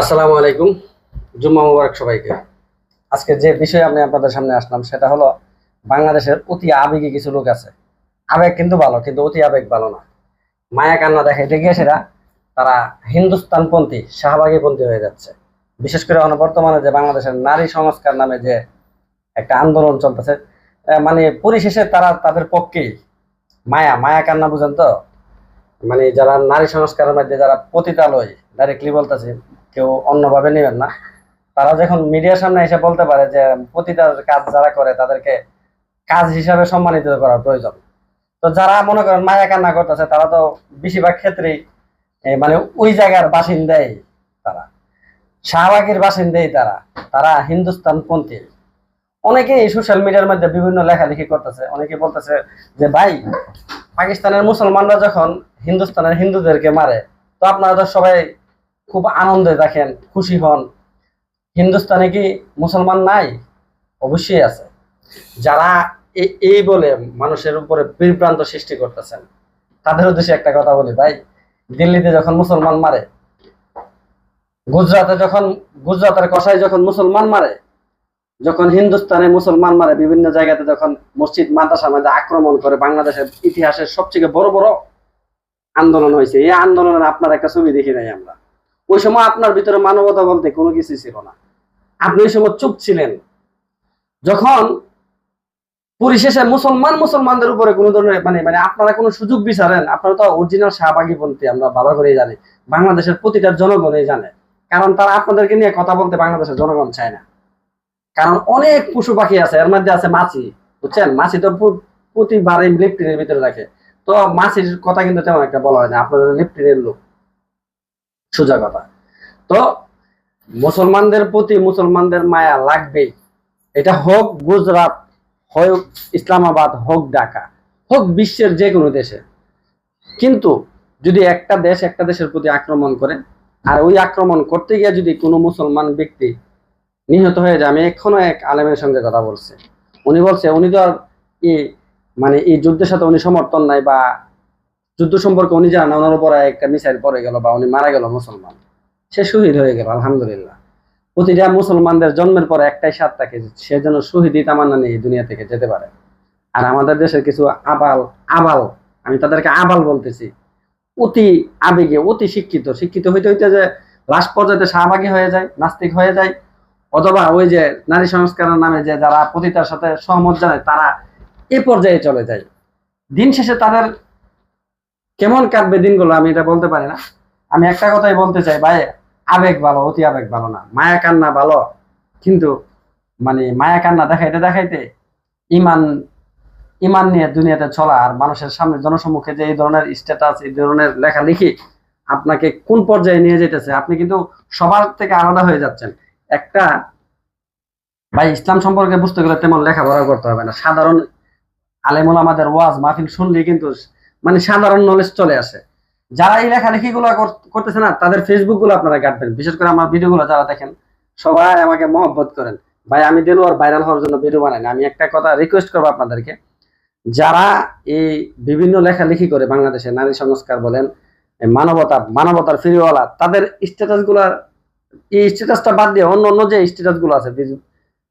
আসসালামু আলাইকুম। জুম্মা মুবারক সবাইকে। আজকে যে বিষয়ে আমি আপনাদের সামনে আসলাম, সেটা হলো বাংলাদেশের অতি আবেগী কিছু লোক আছে। আবেগ কিন্তু ভালো, কিন্তু অতি আবেগ ভালো না। মায়া কান্না দেখাইতে গিয়ে সেটা তারা হিন্দুস্তানপন্থী, শাহবাগীপন্থী হয়ে যাচ্ছে। বিশেষ করে বর্তমানে যে বাংলাদেশের নারী সংস্কার নামে যে একটা আন্দোলন চলতেছে মানে পরিশেষে তারা তাদের পক্ষেই মায়া মায়া কান্না বুঝেন তো? মানে যারা নারী সংস্কারের মধ্যে যারা পতিতালয় ডাইরেক্টলি বলতেছে কেউ অন্যভাবে নেবেন না। তারা যখন মিডিয়ার সামনে এসে বলতে পারে যে পতিতার কাজ যারা করে তাদেরকে কাজ হিসাবে সম্মানিত করা প্রয়োজন। তো যারা মনে করেন মায়া কান্না করতেছে, তারা তো বেশিরভাগ ক্ষেত্রেই মানে ওই জায়গার বাসিন্দাই তারা। শাহবাগের বাসিন্দাই তারা। তারা হিন্দুস্তানপন্থী। অনেকে এই সোশ্যাল মিডিয়ার মধ্যে বিভিন্ন লেখালেখি করতেছে। অনেকে বলতেছে যে, ভাই, পাকিস্তানের মুসলমানরা যখন হিন্দুস্তানের হিন্দুদেরকে মারে, তো আপনারা তো সবাই খুব আনন্দে দেখেন খুশি হন। হিন্দুস্তানে কি মুসলমান নাই? অবশ্যই আছে। যারা এই বলে মানুষের উপরে বিভ্রান্ত সৃষ্টি করতেছেন, তাদের উদ্দেশ্যে একটা কথা বলি ভাই। দিল্লিতে যখন মুসলমান মারে গুজরাটে যখন গুজরাটের কষাই যখন মুসলমান মারে, যখন হিন্দুস্তানে মুসলমান মারে, বিভিন্ন জায়গাতে যখন মসজিদ, মাদ্রাসা মধ্যে আক্রমণ করে বাংলাদেশের ইতিহাসের সবচেয়ে বড় বড় আন্দোলন হয়েছে। এই আন্দোলনের আপনার একটা ছবি দেখি নাই আমরা। ওই সময় আপনার ভিতরে মানবতা বলতে কোনো কিছু ছিল না। আপনি ওই সময় চুপ ছিলেন। যখন পরিশেষে মুসলমান মুসলমানদের উপরে কোনো ধরনের মানে মানে আপনারা কোনো সুযোগ বিচারেন, আপনারা তো অরিজিনাল শাহবাগী বলতে আমরা ভালো করেই জানি, বাংলাদেশের প্রতিটা জনগণই জানে। কারণ তারা আপনাদেরকে নিয়ে কথা বলতে বাংলাদেশের জনগণ চায় না। কারণ অনেক পশু পাখি আছে, এর মধ্যে আছে মাছি, বুঝছেন? মাছি তো প্র- প্রতিবারে লিপ্টিনের ভিতরে রাখে। তো মাছির কথা কিন্তু তেমন একটা বলা হয় না, আপনাদের লিপ্টিনের লোক। সোজা কথা। তো মুসলমানদের প্রতি মুসলমানদের মায়া লাগবেই। এটা হোক গুজরাট, হোক ইসলামাবাদ, হোক ঢাকা, হোক বিশ্বের যে কোনো দেশে। কিন্তু যদি একটা দেশ একটা দেশের প্রতি আক্রমণ করে, আর ওই আক্রমণ করতে গিয়ে যদি কোনো মুসলমান ব্যক্তি নিহত হয়ে যায়, আমি এখনও এক আলেমের সঙ্গে কথা বলছি। উনি বলছে, উনি তো আর এই মানে এই যুদ্ধের সাথে উনি সমর্থন নাই বা যুদ্ধ সম্পর্কে উনি জানেন, ওনার উপরে একটা মিসাইল পড়ে গেল বা উনি মারা গেল মুসলমান। সে শহীদ হয়ে গেল, আলহামদুলিল্লাহ। প্রতিটা মুসলমানদের জন্মের পরে একটাই স্বাদ থাকে সে যেন শহীদই তামান্না নিয়ে দুনিয়া থেকে যেতে পারে। আর আমাদের দেশের কিছু আবাল আবাল, আমি তাদেরকে আবাল বলতেছি, অতি আবেগে, অতি শিক্ষিত। শিক্ষিত হইতে হইতে যে লাস্ট পর্যায়ে শাহবাগী হয়ে যায়, নাস্তিক হয়ে যায়, অথবা ওই যে নারী সংস্কারের নামে যে যারা পতিতার সাথে সহমত জানায়, তারা এ পর্যায়ে চলে যায়। দিন শেষে তাদের কেমন কাটবে দিনগুলো আমি এটা বলতে পারি না। আমি একটা কথাই বলতে চাই, ভাই, আবেগ ভালো, অতি আবেগ ভালো না। মায়া কান্না ভালো, কিন্তু মানে মায়া কান্না দেখাইতে দেখাইতে ইমান ইমান নিয়ে দুনিয়াতে চলা আর মানুষের সামনে জনসম্মুখে যে এই ধরনের স্ট্যাটাস এই ধরনের লেখালেখি আপনাকে কোন পর্যায়ে নিয়ে যেতেছে আপনি কিন্তু সবার থেকে আলাদা হয়ে যাচ্ছেন। একটা, ভাই, ইসলাম সম্পর্কে বুঝতে গেলে তেমন লেখাপড়া করতে হবে না। সাধারণ আলেমুল আমাদের ওয়াজ মাহফিল শুনলেই কিন্তু মানে সাধারণ নলেজ চলে আসে। যারা এই লেখালেখি গুলো করতেছে না, তাদের ফেসবুকগুলো আপনারা কাটবেন। বিশেষ করে আমার ভিডিও গুলো যারা দেখেন, সবাই আমাকে মহব্বত করেন। ভাই, আমি দিল আর ভাইরাল হওয়ার জন্য ভিডিও বানাই আমি একটা কথা রিকোয়েস্ট করব আপনাদেরকে। যারা এই বিভিন্ন লেখালেখি করে বাংলাদেশে নারী সংস্কার বলেন মানবতা, মানবতার ফিরিওয়ালা, তাদের স্ট্যাটাসগুলা এই স্ট্যাটাসটা বাদ দিয়ে অন্য অন্য যে স্ট্যাটাসগুলো আছে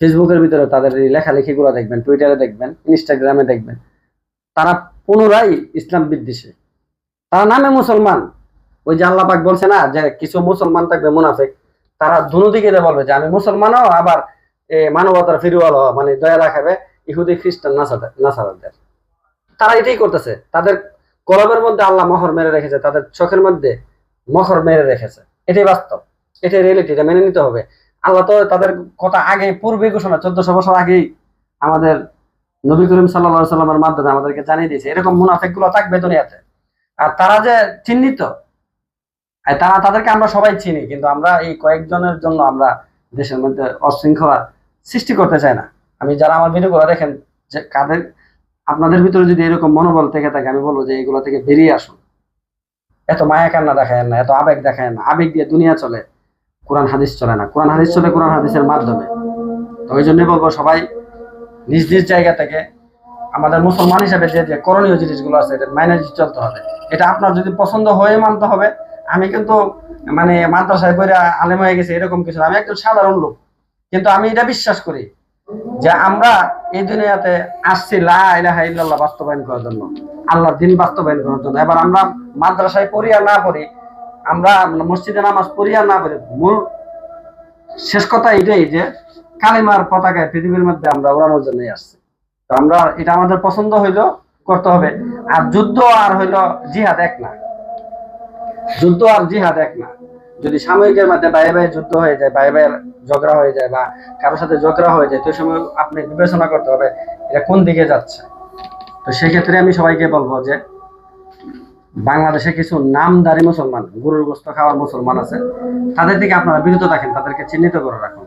ফেসবুকের ভিতরে তাদের এই লেখালেখি গুলো দেখবেন টুইটারে দেখবেন ইনস্টাগ্রামে দেখবেন, তারা পুনরায় ইসলাম বিদ্বেষী। তারা নামে মুসলমান। ওই যে আল্লাপাক বলছে না যে কিছু মুসলমান থাকবে, মুনাফেক। তারা দুনো দিকে বলবে যে, আমি মুসলমানও, আবার মানবতার ফিরিওয়াল মানে দয়া রাখাবে ইহুদি, খ্রিস্টান নাসারাদের। তারা এটাই করতেছে। তাদের কলমের মধ্যে আল্লাহ মহর মেরে রেখেছে, তাদের চোখের মধ্যে মহর মেরে রেখেছে। এটাই বাস্তব। এটাই রিয়েলিটি এটা মেনে নিতে হবে। আল্লাহ তো তাদের কথা আগে পূর্বে ঘোষণা, চোদ্দশো বছর আগেই আমাদের নবী করিম সাল্লা সাল্লামের মাধ্যমে আমাদেরকে জানিয়ে দিয়েছে, এরকম মুনাফেকগুলো থাকবে দুনিয়াতে। আর তারা যে চিহ্নিত তারা তাদেরকে আমরা সবাই চিনি, কিন্তু আমরা এই কয়েকজনের জন্য আমরা দেশের মধ্যে অশৃঙ্খলা সৃষ্টি করতে চাই না। আমি যারা আমার ভিডিওগুলো দেখেন, যে কাদের, আপনাদের ভিতরে যদি এরকম মনোবল থেকে থাকে, আমি বলব যে এগুলো থেকে বেরিয়ে আসুন। এত মায়া কান্না দেখায় না, এত আবেগ দেখায় না। আবেগ দিয়ে দুনিয়া চলে, কোরআন হাদিস চলে না। কোরআন হাদিস চলে কোরআন হাদিসের মাধ্যমে। তো ওই জন্যই বলব সবাই নিজ নিজ জায়গা থেকে আমাদের মুসলমান হিসেবে যে যে করণীয় জিনিসগুলো আছে, এটা মাইনে চলতে হবে। এটা আপনার যদি পছন্দ হয়ে মানতে হবে, আমি কিন্তু মানে মাদ্রাসায় পড়ে আলেম হয়ে গেছে, এরকম কিছু আমি একজন সাধারণ লোক, কিন্তু আমি এটা বিশ্বাস করি যে আমরা এই দুনিয়াতে আসছি লা ইলাহা বাস্তবায়ন করার জন্য আল্লাহ দিন বাস্তবায়ন করার জন্য। এবার আমরা মাদ্রাসায় পড়ি আর না পড়ি, আমরা মসজিদে নামাজ পড়ি আর না পড়ি, মূল শেষ কথা এটাই যে কালিমার পতাকায় পৃথিবীর মধ্যে আমরা ওড়ানোর জন্যই আসছি। তো আমরা এটা আমাদের পছন্দ হইল করতে হবে। আর যুদ্ধ আর হইল জিহাদ এক না। যুদ্ধ আর জিহাদ এক না। যদি সাময়িকের মধ্যে বাইরে বাইরে যুদ্ধ হয়ে যায় বাইরে বাইরে ঝগড়া হয়ে যায় বা কারোর সাথে ঝগড়া হয়ে যায়, তো সময় আপনি বিবেচনা করতে হবে এটা কোন দিকে যাচ্ছে। তো সেক্ষেত্রে আমি সবাইকে বলব যে বাংলাদেশে কিছু নামদারি মুসলমান, গরুর গোস্ত খাওয়ার মুসলমান আছে, তাদের দিকে আপনারা বিরত থাকেন, তাদেরকে চিহ্নিত করে রাখুন।